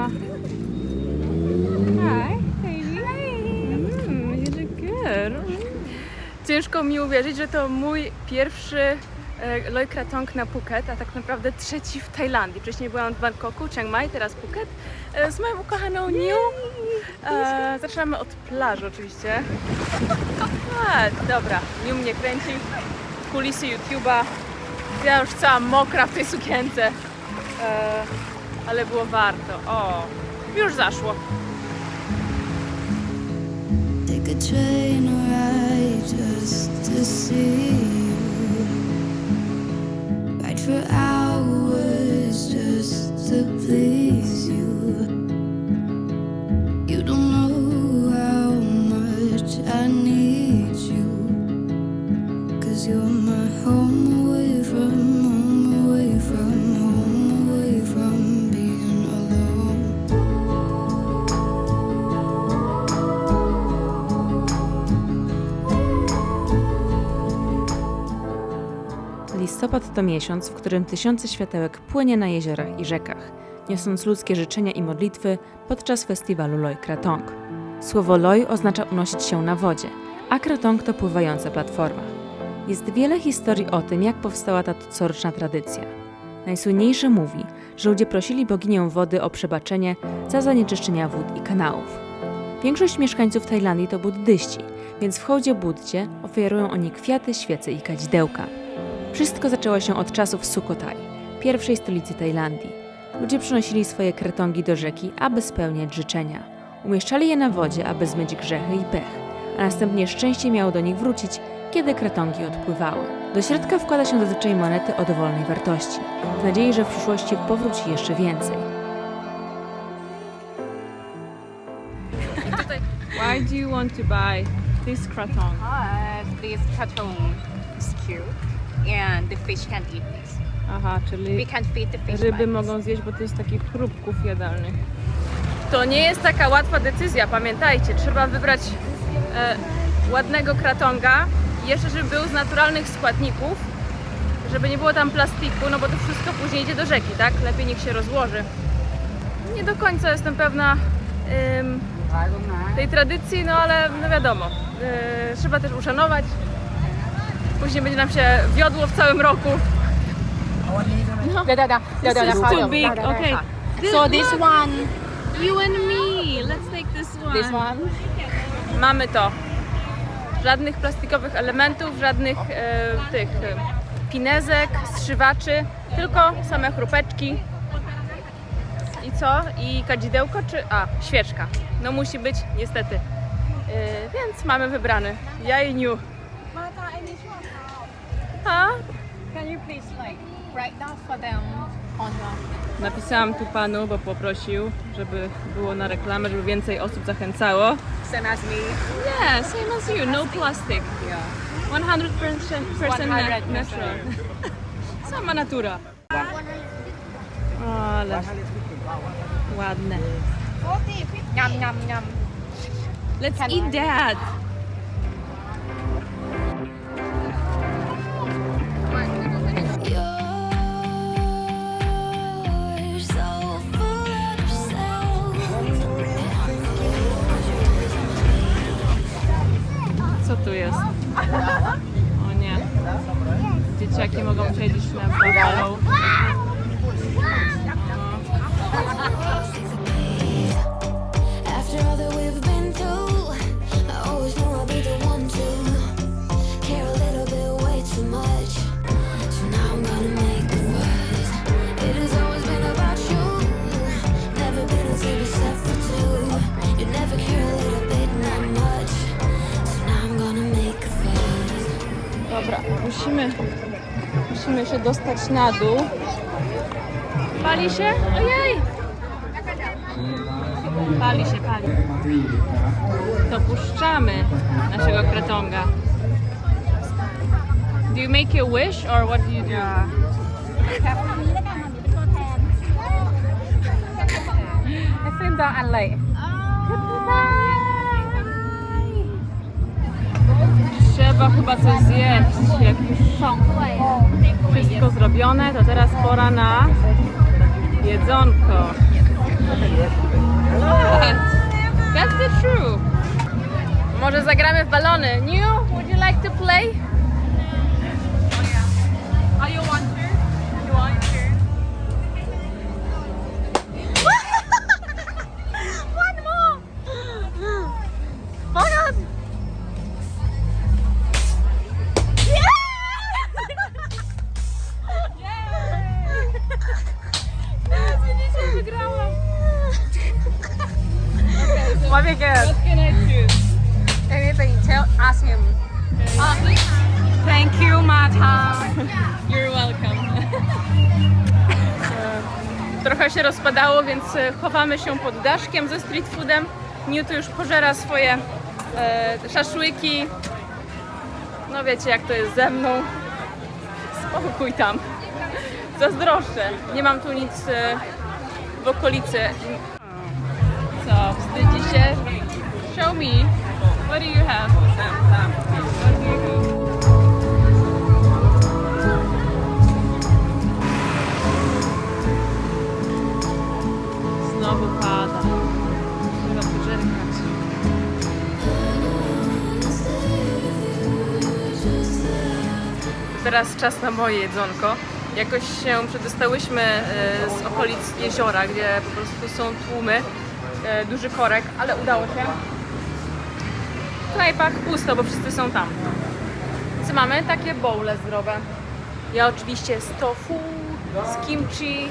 Hi, baby. Mm, you look good. Ciężko mi uwierzyć, że to mój pierwszy e, Loi Kratong na Phuket, a tak naprawdę trzeci w Tajlandii. Wcześniej byłam w Bangkoku, Chiang Mai, teraz Phuket e, z moją ukochaną Niu. E, zaczynamy od plaży oczywiście. A, dobra, Niu mnie kręci. Kulisy YouTube'a. Ja już cała mokra w tej sukience. E, ale było warto. O, już zaszło. Take a train ride just to see you. Ride for hours just to please you. You don't know how much I need you. Cause you're my home away from home, away from Listopad to miesiąc, w którym tysiące światełek płynie na jeziorach i rzekach, niosąc ludzkie życzenia i modlitwy podczas festiwalu Loi Kratong. Słowo Loi oznacza unosić się na wodzie, a Kratong to pływająca platforma. Jest wiele historii o tym, jak powstała ta coroczna tradycja. Najsłynniejsze mówi, że ludzie prosili boginię wody o przebaczenie za zanieczyszczenia wód i kanałów. Większość mieszkańców Tajlandii to buddyści, więc w hołdzie Buddzie ofiarują oni kwiaty, świece i kadzidełka. Wszystko zaczęło się od czasów Sukhothai, pierwszej stolicy Tajlandii. Ludzie przynosili swoje kretongi do rzeki, aby spełniać życzenia. Umieszczali je na wodzie, aby zmyć grzechy i pech, a następnie szczęście miało do nich wrócić, kiedy kretongi odpływały. Do środka wkłada się zazwyczaj monety o dowolnej wartości, w nadziei, że w przyszłości powróci jeszcze więcej. Why do you want to buy this kraton? Uh, this cartoon is cute, and the fish can eat this. Aha, czyli We can feed the fish. ryby this. mogą zjeść, bo to jest takich chrupków jadalnych. To nie jest taka łatwa decyzja, pamiętajcie. Trzeba wybrać e, ładnego kratonga, jeszcze żeby był z naturalnych składników, żeby nie było tam plastiku, no bo to wszystko później idzie do rzeki, tak? Lepiej niech się rozłoży. Nie do końca jestem pewna ym, tej tradycji, no ale no wiadomo, yy, trzeba też uszanować. Później będzie nam się wiodło w całym roku. Da, da, da. Da, da, da, This is da, too big. da, da, da. Okay. So this one, You and me. Let's take this one. this one. Mamy to. Żadnych plastikowych elementów, żadnych e, tych e, pinezek, strzywaczy, tylko same chrupeczki. I co? I kadzidełko czy... A, świeczka. No musi być, niestety. E, więc mamy wybrany. Ja i Niu. A? Can you please like write down for them on Napisałam tu panu, bo poprosił, żeby było na reklamę, żeby więcej osób zachęcało. same as me? Yeah, same as you, no plastic. Yeah. 100% percent na- 100%. natural. Sama natura. O, ale ładne. Yum, yum, yum. Let's eat that. Co tu jest? O nie. Dzieciaki mogą siedzieć na buffalo. Dobra, musimy, musimy się dostać na dół. Pali się? Ojej! Pali się, pali. Dopuszczamy naszego kretonga. Do you make a wish or what do you do? I film down and like. Trzeba chyba coś zjeść. Jak już wszystko zrobione, to teraz pora na jedzonko. That's the true. Może zagramy w balony. New, would you like to play? What we get? What can I choose? Anything. Tell. Ask him. Thank you, Marta. You're welcome. Trochę się rozpadało, więc e, chowamy się pod daszkiem ze street foodem. Newt już pożera swoje e, szaszłyki. No wiecie jak to jest ze mną. Spokój tam. Zazdroszczę. Nie mam tu nic e, w okolicy. Co, wstydzi się? Show me. What do you have? Znowu pada. Teraz czas na moje jedzonko. Jakoś się przedostałyśmy e, z okolic jeziora, gdzie po prostu są tłumy, duży korek, ale udało się. W knajpach pusto, bo wszyscy są tam. Co mamy? Takie bowle zdrowe. Ja oczywiście z tofu, z kimchi,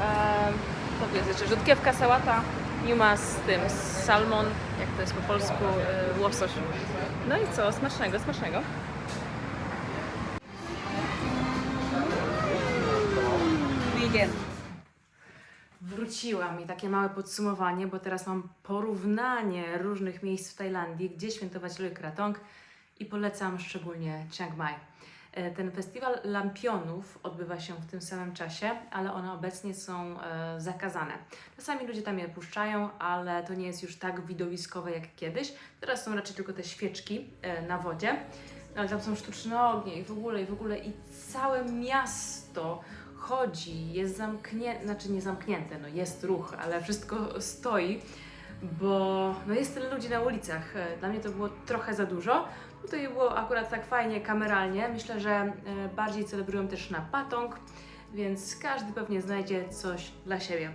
e, tu jest jeszcze? Rzutkiewka, sałata, Numa z tym, z salmon, jak to jest po polsku, e, łosoś. No i co? Smacznego, smacznego. Vegan. Wróciłam i takie małe podsumowanie, bo teraz mam porównanie różnych miejsc w Tajlandii, gdzie świętować Loy Krathong i polecam szczególnie Chiang Mai. E, Ten festiwal lampionów odbywa się w tym samym czasie, ale one obecnie są e, zakazane. Czasami ludzie tam je puszczają, ale to nie jest już tak widowiskowe jak kiedyś. Teraz są raczej tylko te świeczki e, na wodzie, No, ale tam są sztuczne ognie i w ogóle, i w ogóle i całe miasto chodzi, jest zamknięte, znaczy nie zamknięte, no jest ruch, ale wszystko stoi, bo no jest tyle ludzi na ulicach. E, Dla mnie to było trochę za dużo. Tutaj było akurat tak fajnie, kameralnie. Myślę, że e, bardziej celebrują też na Patong, więc każdy pewnie znajdzie coś dla siebie.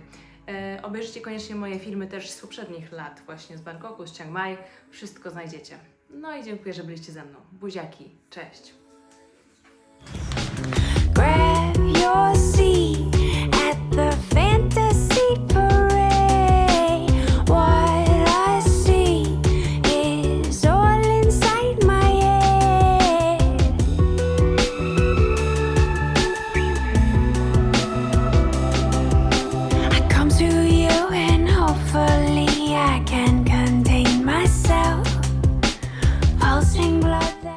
E, Obejrzyjcie koniecznie moje filmy też z poprzednich lat, właśnie z Bangkoku, z Chiang Mai. Wszystko znajdziecie. No i dziękuję, że byliście ze mną. Buziaki, cześć! your sea.